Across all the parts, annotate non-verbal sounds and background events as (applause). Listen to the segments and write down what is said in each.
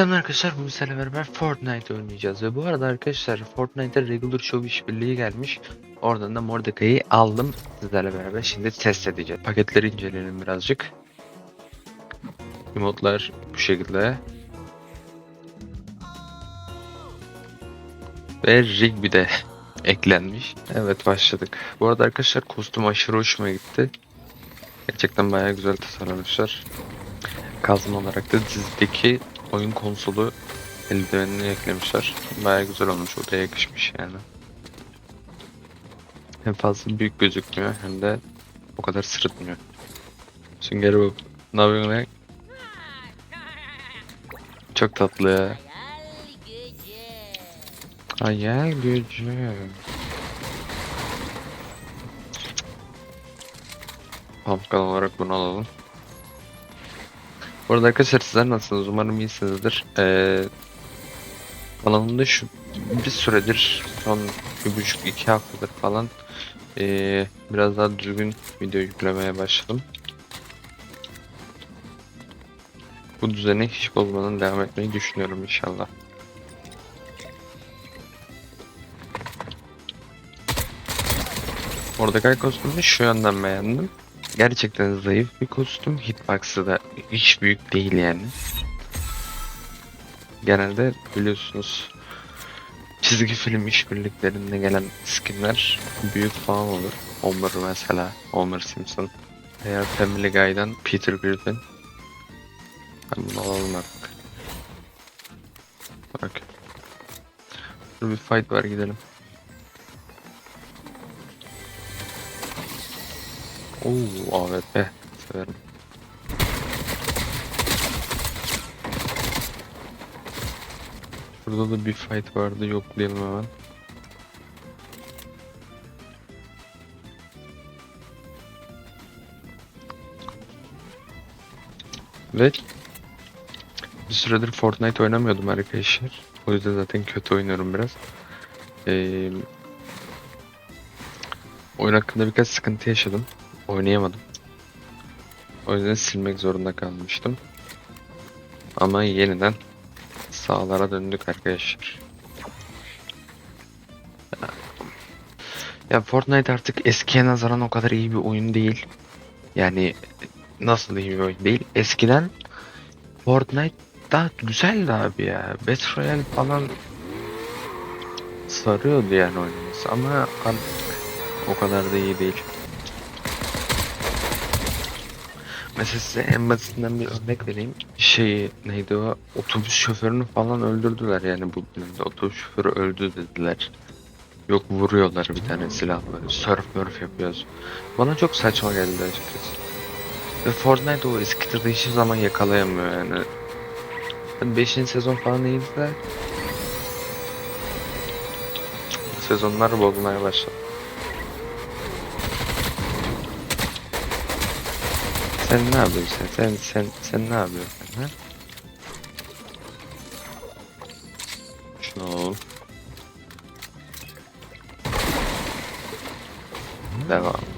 Selam arkadaşlar bugün sizlerle beraber Fortnite oynayacağız ve bu arada arkadaşlar Fortnite'da Regular Show işbirliği gelmiş. Oradan da Mordecai'yi aldım sizlerle beraber şimdi test edeceğiz. Paketleri inceleyelim birazcık. Emotlar bu şekilde. Ve Rigby de (laughs) eklenmiş. Evet başladık. Bu arada arkadaşlar kostüm aşırı hoşuma gitti. Gerçekten bayağı güzel tasarlamışlar. Kazma olarak da dizdeki oyun konsolu eldivenini eklemişler. Bayağı güzel olmuş. O da yakışmış yani. Hem fazla büyük gözükmüyor hem de o kadar sırıtmıyor. Sünger Bob. Ne yapıyorsun lan? Çok tatlı ya. Hayal gücü. Pumpkin olarak bunu alalım. Bu arada arkadaşlar sizler nasılsınız? Umarım iyisinizdir. Ee, kanalımda şu bir süredir son bir buçuk iki haftadır falan ee, biraz daha düzgün video yüklemeye başladım. Bu düzeni hiç bozmadan devam etmeyi düşünüyorum inşallah. Mordecai kostümünü şu yönden beğendim. Gerçekten zayıf bir kostüm. Hitbox'ı da hiç büyük değil yani. Genelde biliyorsunuz çizgi film işbirliklerinde gelen skinler büyük falan olur. Homer mesela, Homer Simpson. Veya Family Guy'dan Peter Griffin. Bunu alalım artık. Bak. Dur bir fight var gidelim. Oo AWP severim. Burada da bir fight vardı yoklayalım hemen. Ve bir süredir Fortnite oynamıyordum arkadaşlar. O yüzden zaten kötü oynuyorum biraz. Ee, oyun hakkında birkaç sıkıntı yaşadım oynayamadım. O yüzden silmek zorunda kalmıştım. Ama yeniden sağlara döndük arkadaşlar. Ya Fortnite artık eskiye nazaran o kadar iyi bir oyun değil. Yani nasıl iyi bir oyun değil. Eskiden Fortnite daha güzeldi abi ya. Battle Royale falan sarıyordu yani oynaması ama artık o kadar da iyi değil. Mesela size en basitinden bir örnek vereyim. Şey neydi o? Otobüs şoförünü falan öldürdüler yani bu bölümde. Otobüs şoförü öldü dediler. Yok vuruyorlar bir tane silahla. Surf murf yapıyoruz. Bana çok saçma geldi açıkçası. Ve Fortnite o eski tadı hiçbir zaman yakalayamıyor yani. 5. sezon falan iyiydi de sezonlar bozmaya başladı. Sen ne yapıyorsun sen? Sen sen sen ne yapıyorsun sen ha? Şunu al. Devam.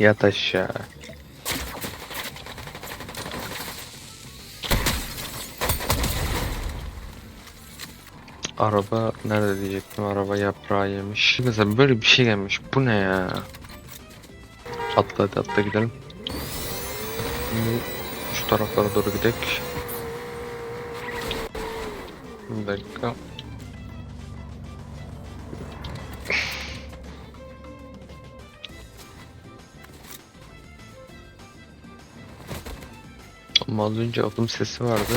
Yat aşağı. Araba nerede diyecektim araba yaprağı yemiş. Mesela böyle bir şey gelmiş. Bu ne ya? Atla hadi atla gidelim. Şimdi şu taraflara doğru gidelim. Bir dakika. Ama az önce adım sesi vardı.